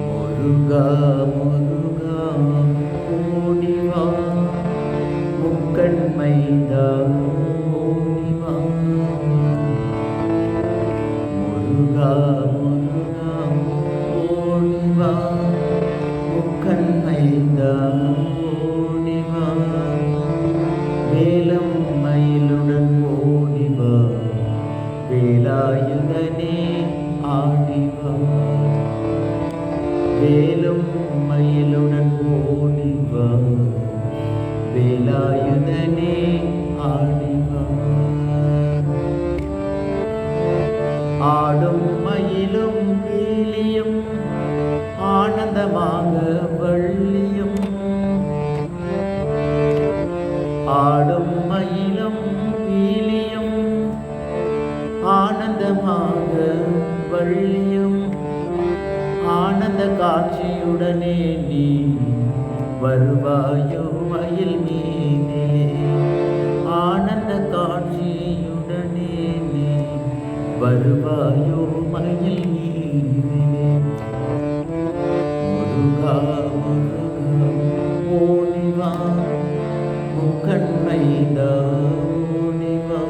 முருகா முருகா ஓடிவா முக்கண் ஓடிவா முருகா. முருகா ஓடிவா வேலாயுதனே ஆடிவா ஆடும் மயிலும் பீலியும் ஆனந்தமாக வள்ளியும். ஆடும் மயிலும் பீலியும் ஆனந்தமாக வள்ளியும். ஆனந்த காட்சியுடனே நீ வருவாயோ மயில் மீனே. வருவாயோ மயில் மீதிலே முருகா முருகா ஓடிவா முக்கண்மைதா ஓடிவா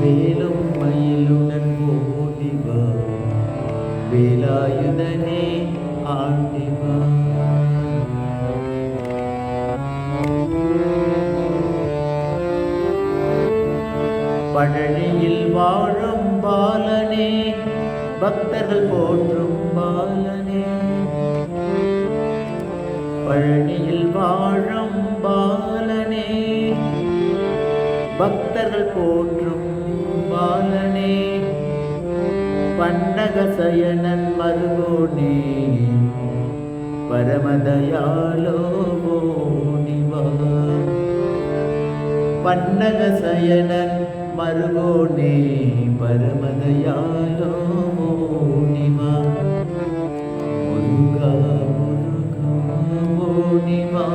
வேலும் மயிலுடன் ஓடிவா பழனியில் வாழும் பாலனே பக்தர்கள் போற்றும் பாலனே. பழனியில் வாழும் பாலனே பக்தர்கள் போற்றும் பாலனே. பண்டக சயனன் மருகோனே பரமதயாலோ ஓடிவா பண்டக சயனன் மருகோனே பரமதயாலோ ஓடிவா முருகா முருகா ஓடிவா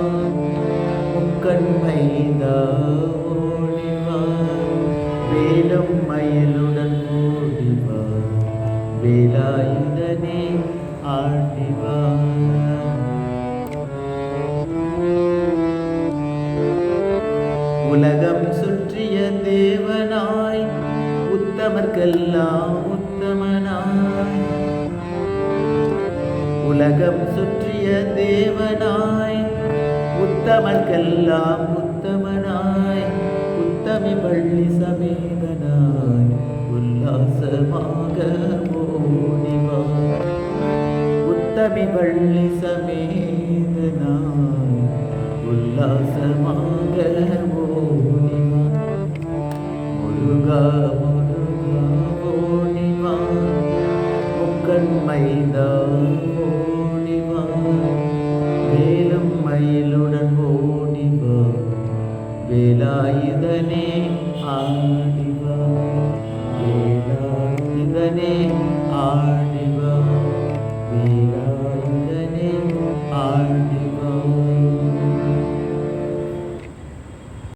முக்கண் மைதா ஓடிவா வேலும் மயிலுடன் ஓடிவா வேலாயுதனே ஆடிவா உலகம் சுற்றிய தேவனாய் உத்தமர்க்கெல்லாம் உத்தமனாய். உலகம் சுற்றிய தேவனாய். உத்தமர்க்கெல்லாம் உத்தமனாய். உத்தமி பள்ளி சமேதனாய். உல்லாசமாக ஓடிவா உத்தமி பள்ளி சமேதனாய். உல்லாசமாக ஓடிவா முருகா மைதா ஓடிவா வேலும் மயிலுடன் ஓடிவா. வேலாயுதனே